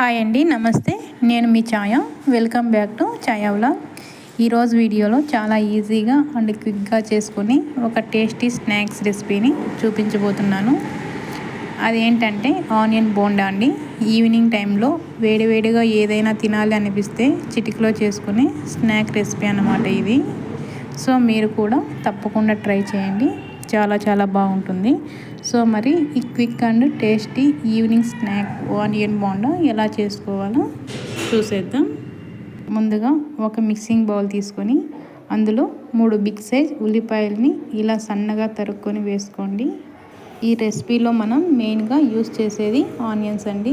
Hi అండి నమస్తే. నేను మీ Chaya? Welcome back to Chaya ఈరోజు వీడియోలో చాలా ఈజీగా అండ్ క్విక్గా చేసుకుని ఒక టేస్టీ స్నాక్స్ రెసిపీని చూపించబోతున్నాను. అదేంటంటే ఆనియన్ బోండా అండి. ఈవినింగ్ టైంలో వేడివేడిగా ఏదైనా తినాలి అనిపిస్తే చిటికలో చేసుకునే స్నాక్ రెసిపీ అన్నమాట ఇది. సో మీరు కూడా తప్పకుండా ట్రై చేయండి. చాలా చాలా బాగుంటుంది. సో మరి ఈ quick and tasty evening snack onion bonda ఎలా చేసుకోవాలో చూసేద్దాం. ముందుగా ఒక మిక్సింగ్ బౌల్ తీసుకొని అందులో మూడు బిగ్ సైజ్ ఉల్లిపాయలని ఇలా సన్నగా తరుక్కొని వేసుకోండి. ఈ రెసిపీలో మనం మెయిన్గా యూస్ చేసేది ఆనియన్స్ అండి.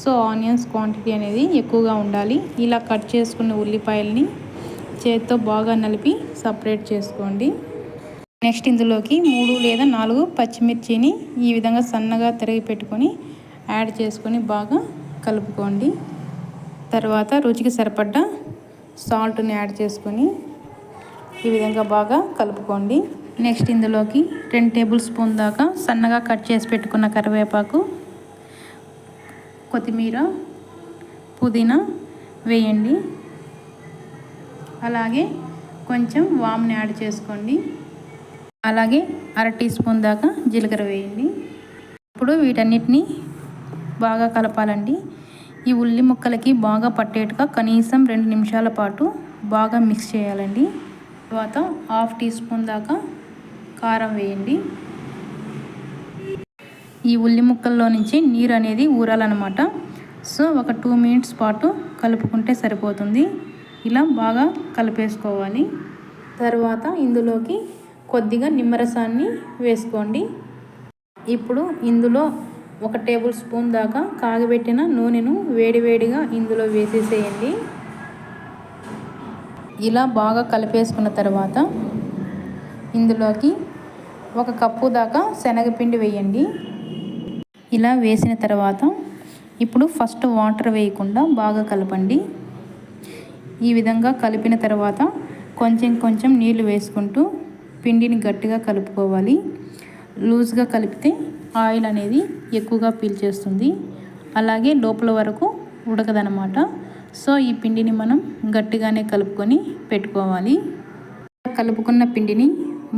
సో ఆనియన్స్ క్వాంటిటీ అనేది ఎక్కువగా ఉండాలి. ఇలా కట్ చేసుకున్న ఉల్లిపాయలని చేత్తో బాగా నలిపి సపరేట్ చేసుకోండి. నెక్స్ట్ ఇందులోకి మూడు లేదా నాలుగు పచ్చిమిర్చిని ఈ విధంగా సన్నగా తిరిగి పెట్టుకొని యాడ్ చేసుకొని బాగా కలుపుకోండి. తర్వాత రుచికి సరిపడ్డ సాల్ట్ని యాడ్ చేసుకొని ఈ విధంగా బాగా కలుపుకోండి. నెక్స్ట్ ఇందులోకి రెండు టేబుల్ స్పూన్ దాకా సన్నగా కట్ చేసి పెట్టుకున్న కరివేపాకు కొత్తిమీర పుదీనా వేయండి. అలాగే కొంచెం వామ్ని యాడ్ చేసుకోండి. అలాగే అర టీ స్పూన్ దాకా జీలకర్ర వేయండి. ఇప్పుడు వీటన్నిటిని బాగా కలపాలండి. ఈ ఉల్లి ముక్కలకి బాగా పట్టేట్టుగా కనీసం రెండు నిమిషాల పాటు బాగా మిక్స్ చేయాలండి. తర్వాత హాఫ్ టీ స్పూన్ దాకా కారం వేయండి. ఈ ఉల్లి ముక్కల్లో నుంచి నీరు అనేది ఊరాలన్నమాట. సో ఒక టూ మినిట్స్ పాటు కలుపుకుంటే సరిపోతుంది. ఇలా బాగా కలిపేసుకోవాలి. తర్వాత ఇందులోకి కొద్దిగా నిమ్మరసాన్ని వేసుకోండి. ఇప్పుడు ఇందులో ఒక టేబుల్ స్పూన్ దాకా కాగబెట్టిన నూనెను వేడివేడిగా ఇందులో వేసేసేయండి. ఇలా బాగా కలిపేసుకున్న తర్వాత ఇందులోకి ఒక కప్పు దాకా శనగపిండి వేయండి. ఇలా వేసిన తర్వాత ఇప్పుడు ఫస్ట్ వాటర్ వేయకుండా బాగా కలపండి. ఈ విధంగా కలిపిన తర్వాత కొంచెం కొంచెం నీళ్ళు వేసుకుంటూ పిండిని గట్టిగా కలుపుకోవాలి. లూజ్గా కలిపితే ఆయిల్ అనేది ఎక్కువగా పీల్చేస్తుంది. అలాగే లోపల వరకు ఉడకదనమాట సో ఈ పిండిని మనం గట్టిగానే కలుపుకొని పెట్టుకోవాలి. కలుపుకున్న పిండిని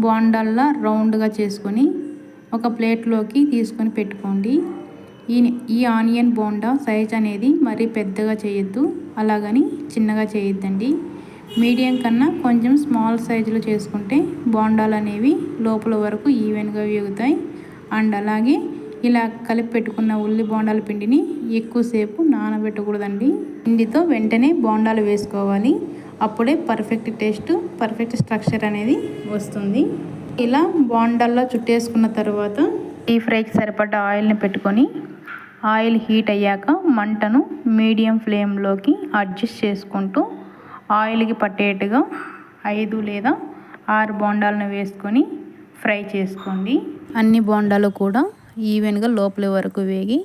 బాండాల్లా రౌండ్గా చేసుకొని ఒక ప్లేట్లోకి తీసుకొని పెట్టుకోండి. ఈ ఈ ఆనియన్ బోండా సైజ్ అనేది మరీ పెద్దగా చేయొద్దు. అలాగని చిన్నగా చేయొద్దండి. మీడియం కన్నా కొంచెం స్మాల్ సైజులో చేసుకుంటే బోండాలు అనేవి లోపల వరకు ఈవెన్గా వేగుతాయి. అండ్ అలాగే ఇలా కలిపి పెట్టుకున్న ఉల్లి బోండాల పిండిని ఎక్కువసేపు నానబెట్టకూడదండి. పిండితో వెంటనే బోండాలు వేసుకోవాలి. అప్పుడే పర్ఫెక్ట్ టేస్ట్ పర్ఫెక్ట్ స్ట్రక్చర్ అనేది వస్తుంది. ఇలా బోండాల్లో చుట్టేసుకున్న తర్వాత ఈ ఫ్రైకి సరిపడ్డ ఆయిల్ని పెట్టుకొని ఆయిల్ హీట్ అయ్యాక మంటను మీడియం ఫ్లేమ్లోకి అడ్జస్ట్ చేసుకుంటూ ఆయిల్కి పట్టేట్టుగా ఐదు లేదా ఆరు బోండాలను వేసుకొని ఫ్రై చేసుకోండి. అన్ని బోండాలు కూడా ఈవెన్గా లోపల వరకు వేగి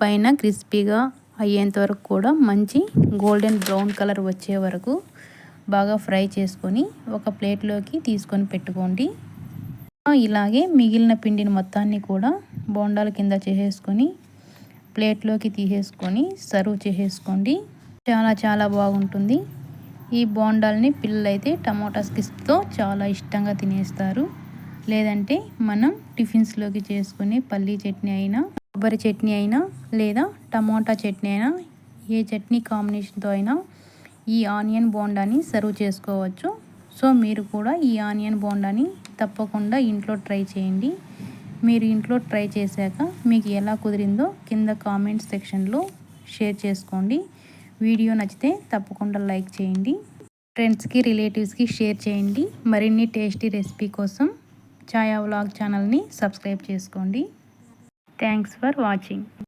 పైన క్రిస్పీగా అయ్యేంత వరకు కూడా మంచి గోల్డెన్ బ్రౌన్ కలర్ వచ్చే వరకు బాగా ఫ్రై చేసుకొని ఒక ప్లేట్లోకి తీసుకొని పెట్టుకోండి. ఇలాగే మిగిలిన పిండిని మొత్తాన్ని కూడా బోండాల కింద చేసేసుకొని ప్లేట్లోకి తీసేసుకొని సర్వ్ చేసేసుకోండి. చాలా చాలా బాగుంటుంది. ఈ బోండాల్ని పిల్లలైతే టమోటా స్కిస్తో చాలా ఇష్టంగా తినేస్తారు. లేదంటే మనం టిఫిన్స్లోకి చేసుకునే పల్లీ చట్నీ అయినా కొబ్బరి చట్నీ అయినా లేదా టమోటా చట్నీ అయినా ఏ చట్నీ కాంబినేషన్తో అయినా ఈ ఆనియన్ బోండాని సర్వ్ చేసుకోవచ్చు. సో మీరు కూడా ఈ ఆనియన్ బోండాని తప్పకుండా ఇంట్లో ట్రై చేయండి. మీరు ఇంట్లో ట్రై చేశాక మీకు ఎలా కుదిరిందో కింద కామెంట్ సెక్షన్లో షేర్ చేసుకోండి. వీడియో నచ్చితే తప్పకుండా లైక్ చేయండి. ఫ్రెండ్స్కి రిలేటివ్స్కి షేర్ చేయండి. మరిన్ని టేస్టీ రెసిపీ కోసం ఛాయా వ్లాగ్ ఛానల్ని సబ్స్క్రైబ్ చేసుకోండి. Thanks for watching.